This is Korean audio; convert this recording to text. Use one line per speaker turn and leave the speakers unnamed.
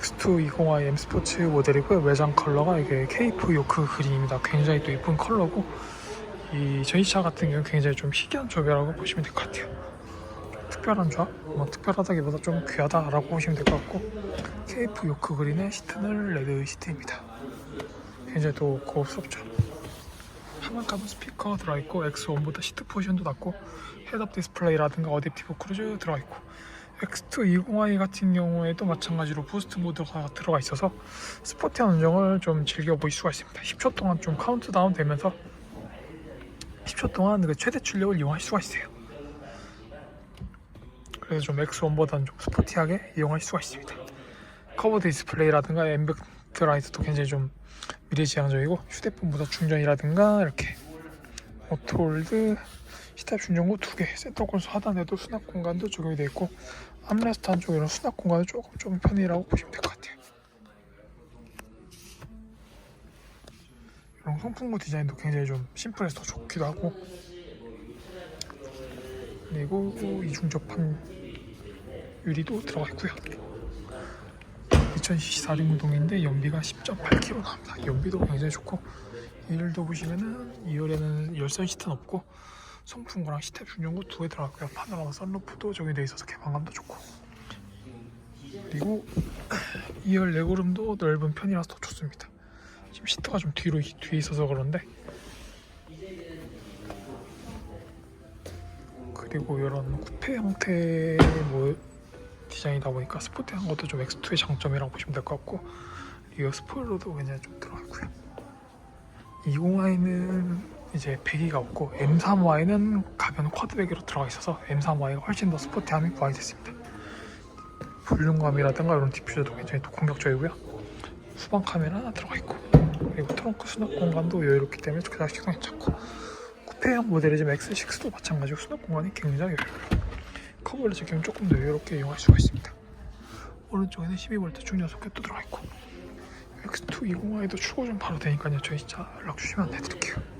X220i M 스포츠 모델이고요. 외장 컬러가 이게 케이프 요크 그린입니다. 굉장히 또 이쁜 컬러고 이 전시차 같은 경우는 굉장히 좀 희귀한 조별이라고 보시면 될 것 같아요. 좀 특별한 조합? 뭐 특별하다기보다 좀 귀하다라고 보시면 될 것 같고 케이프 요크 그린의 시트는 레드 시트입니다. 굉장히 또 고급스럽죠. 하만 카본 스피커 들어있고 X1보다 시트 포지션도 낮고 헤드업 디스플레이라든가 어댑티브 크루즈 들어있고 X220i 같은 경우에도 마찬가지로 부스트 모드가 들어가 있어서 스포티한 운전을 좀 즐겨보실 수가 있습니다. 10초 동안 좀 카운트다운 되면서 10초 동안 그 최대 출력을 이용할 수가 있어요. 그래서 좀 X1보다는 좀 스포티하게 이용할 수가 있습니다. 커버 디스플레이라든가 엠비트 라이트도 굉장히 좀 미래지향적이고 휴대폰보다 충전이라든가 이렇게 오토홀드 시탑 충전구 두 개, 센터 콘솔 하단에도 수납 공간도 적용이 되어 있고 암레스트 한쪽에는 수납 공간이 조금 좀 편이라고 보시면 될 것 같아요. 이런 송풍구 디자인도 굉장히 좀 심플해서 더 좋기도 하고 그리고 이중접한 유리도 들어가 있고요. 2000cc 4륜구동인데 연비가 10.8km 나옵니다. 연비도 굉장히 좋고 2열도 보시면은 2열에는 열선 시트는 없고 송풍구랑 시탭 충전구 두 개 들어갔고요. 파노라마 썬루프도 적용되어 있어서 개방감도 좋고 그리고 2열 레그룸도 넓은 편이라서 더 좋습니다. 지금 시트가 좀 뒤로 뒤에 있어서 그런데 그리고 이런 쿠페 형태의 뭐 디자인이다 보니까 스포티한 것도 좀 X2의 장점이라고 보시면 될 것 같고 리어 스포일러도 굉장히 좀 들어갔고요. 20i는 이제 배기가 없고 M3Y는 가변 쿼드 배기로 들어가 있어서 M3Y가 훨씬 더 스포티함이 부각이 됐습니다. 볼륨감이라든가 이런 디퓨저도 굉장히 또 공격적이고요. 후방 카메라 하나 들어가 있고 그리고 트렁크 수납 공간도 여유롭기 때문에 그다지 괜찮고 쿠페형 모델이지 X6도 마찬가지고 수납 공간이 굉장히 여유로워요 커버를 지금 조금 더 여유롭게 이용할 수가 있습니다. 오른쪽에는 12V 충전 소켓도 들어가 있고 X220i도 출고 좀 바로 되니까요. 저희 진짜 연락 주시면 해드릴게요.